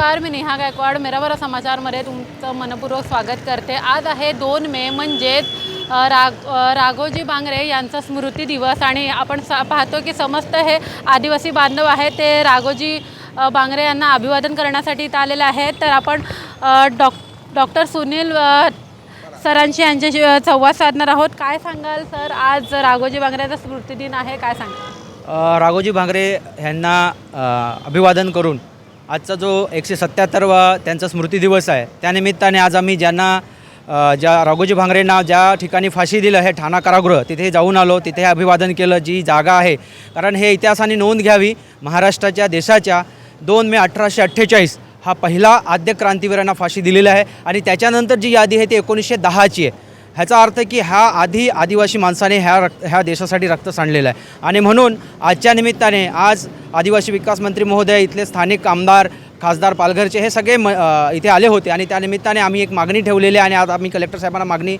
नमस्कार मी नेहा गायकवाड. मेरावरा समाचारमध्ये तुमचं मनपूर्वक स्वागत करते. आज आहे दोन मे म्हणजेच राग राघोजी बांगरे यांचा स्मृती दिवस आणि आपण सा पाहतो की समस्त हे आदिवासी बांधव आहेत ते राघोजी बांगरे यांना अभिवादन करण्यासाठी इथं आलेले आहेत. तर आपण डॉक डॉक्टर सुनील सरांशी यांच्याशी संवाद साधणार आहोत. काय सांगाल सर? आज राघोजी बांगरेचा स्मृतिदिन आहे. काय सांगाल? राघोजी भांगरे ह्यांना अभिवादन करून आजचा जो एकशे सत्याहत्तरवा त्यांचा स्मृती दिवस आहे त्यानिमित्ताने आज आम्ही ज्यांना ज्या राघोजी भांगरेंना ज्या ठिकाणी फाशी दिलं हे ठाणा कारागृह तिथे जाऊन आलो तिथे अभिवादन केलं जी जागा आहे. कारण हे इतिहासाने नोंद घ्यावी महाराष्ट्राच्या देशाच्या दोन मे अठराशे अठ्ठेचाळीस हा पहिला आद्य क्रांतीवीरांना फाशी दिलेला आहे. आणि त्याच्यानंतर जी यादी आहे ती एकोणीसशे दहाची आहे. ह्याचा अर्थ की ह्या आधी आदिवासी माणसाने ह्या रक्त ह्या देशासाठी रक्त सांडलेलं आहे. आणि म्हणून आजच्या निमित्ताने आज आदिवासी विकास मंत्री महोदय इथले स्थानिक आमदार खासदार पालघरचे हे सगळे म इथे आले होते आणि त्यानिमित्ताने आम्ही एक मागणी ठेवलेली आहे आणि आज आम्ही कलेक्टर साहेबांना मागणी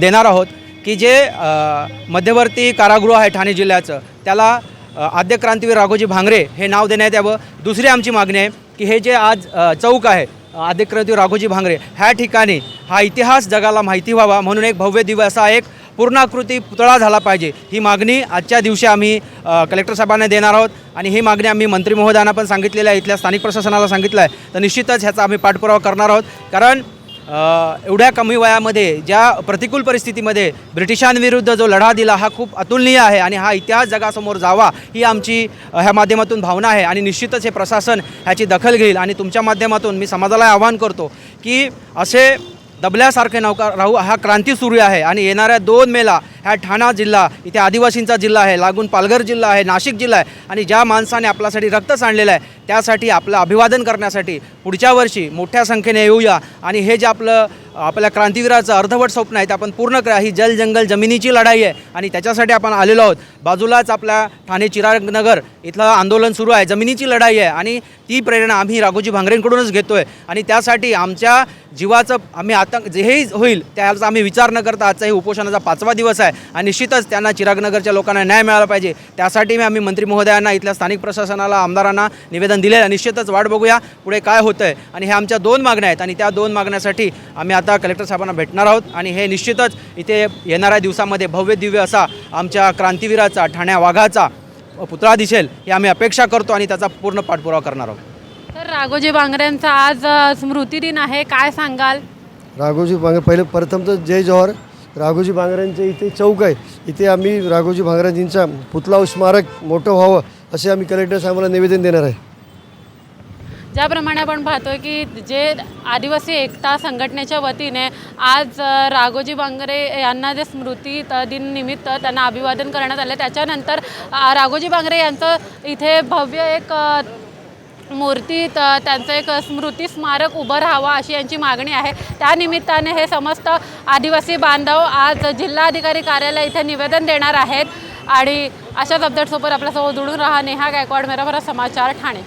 देणार आहोत की जे मध्यवर्ती कारागृह आहे ठाणे जिल्ह्याचं त्याला आद्य क्रांतीवीर राघोजी भांगरे हे नाव देण्यात यावं. दुसरी आमची मागणी आहे की हे जे आज चौक आहे आदिक्रांती राघोजी भांगरे. ह्या ठिकाणी हा इतिहास जगाला माहिती व्हावा म्हणून एक भव्य दिव्य असा एक पूर्णाकृती पुतळा झाला पाहिजे. ही मागणी आजच्या दिवशी आम्ही कलेक्टर साहेबांना देणार आहोत आणि ही मागणी आम्ही मंत्री महोदयांना पण सांगितलेली आहे. इथल्या स्थानिक प्रशासनाला सांगितलं आहे. तर निश्चितच ह्याचा आम्ही पाठपुरावा करणार आहोत. कारण एवढ्या कमी वयामध्ये ज्या प्रतिकूल परिस्थितीमध्ये ब्रिटिशांविरुद्ध जो लढा दिला हा खूप अतुलनीय आहे आणि हा इतिहास जगासमोर जावा ही आमची ह्या माध्यमातून भावना आहे आणि निश्चितच हे प्रशासन ह्याची दखल घेईल. आणि तुमच्या माध्यमातून मी समाजाला आवाहन करतो की असे दबल्यासारखे नौका राहू हा क्रांती सुरू आहे आणि येणाऱ्या दोन मेला ह्या ठाणा जिल्हा इथे आदिवासींचा जिल्हा आहे लागून पालघर जिल्हा आहे नाशिक जिल्हा आहे आणि ज्या माणसाने आपल्यासाठी रक्त सांडलेलं आहे त्यासाठी आपलं अभिवादन करण्यासाठी पुढच्या वर्षी मोठ्या संख्येने येऊया. आणि हे जे आपलं आपल्या क्रांतिवीराचं अर्धवट स्वप्न आहे ते आपण पूर्ण करा. ही जल जंगल जमिनीची लढाई आहे आणि त्याच्यासाठी आपण आलेलो आहोत. बाजूलाच आपल्या ठाणे चिरागनगर इथलं आंदोलन सुरू आहे जमिनीची लढाई आहे आणि ती प्रेरणा आम्ही राघोजी भांगरेंकडूनच घेतो आहे आणि त्यासाठी आमच्या जीवाचं आम्ही आतंक जेही होईल त्याचा आम्ही विचार न करता आजचा हे उपोषणाचा पाचवा दिवस आहे. आणि निश्चितच त्यांना चिरागनगरच्या लोकांना न्याय मिळाला पाहिजे. त्यासाठी मी आम्ही मंत्री महोदयांना इथल्या स्थानिक प्रशासनाला आमदारांना निवेदन दिलेलं आहे. निश्चितच वाट बघूया पुढे काय होतं आहे आणि हे आमच्या दोन मागण्या आहेत. आणि त्या दोन मागण्यासाठी आम्ही आता कलेक्टर साहेबांना भेटणार आहोत. आणि हे निश्चितच इथे येणाऱ्या दिवसामध्ये भव्य दिव्य असा आमच्या क्रांतीवीराचा ठाण्या वाघाचा पुतळा दिसेल ही आम्ही अपेक्षा करतो आणि त्याचा पूर्ण पाठपुरावा करणार आहोत. तर राघोजी बांगरेंचा आज अ, स्मृती दिन आहे. काय सांगाल? राघोजी बांगरे पहिले प्रथम तर जय जवाहर राघोजी बांगऱ्यांचे इथे चौक आहे. इथे आम्ही राघोजी बांगराजींचा पुतळा स्मारक मोठं व्हावं असे आम्ही कलेक्टर साहेबांना निवेदन देणार आहे. ज्याप्रमाणे आपण पाहतोय की जे आदिवासी एकता संघटनेच्या वतीने आज राघोजी बांगरे यांना जे स्मृती दिननिमित्त त्यांना अभिवादन करण्यात आलं त्याच्यानंतर राघोजी बांगरे यांचं इथे भव्य एक मूर्ती त्यांचं एक स्मृती स्मारक उभं राहावं अशी यांची मागणी आहे. त्यानिमित्ताने हे समस्त आदिवासी बांधव आज जिल्हाधिकारी कार्यालय इथे निवेदन देणार आहेत. आणि अशाच अपडेट्ससोबत आपल्यासोबत जुळून राहा. नेहा गायकवाड मेरा समाचार ठाणे.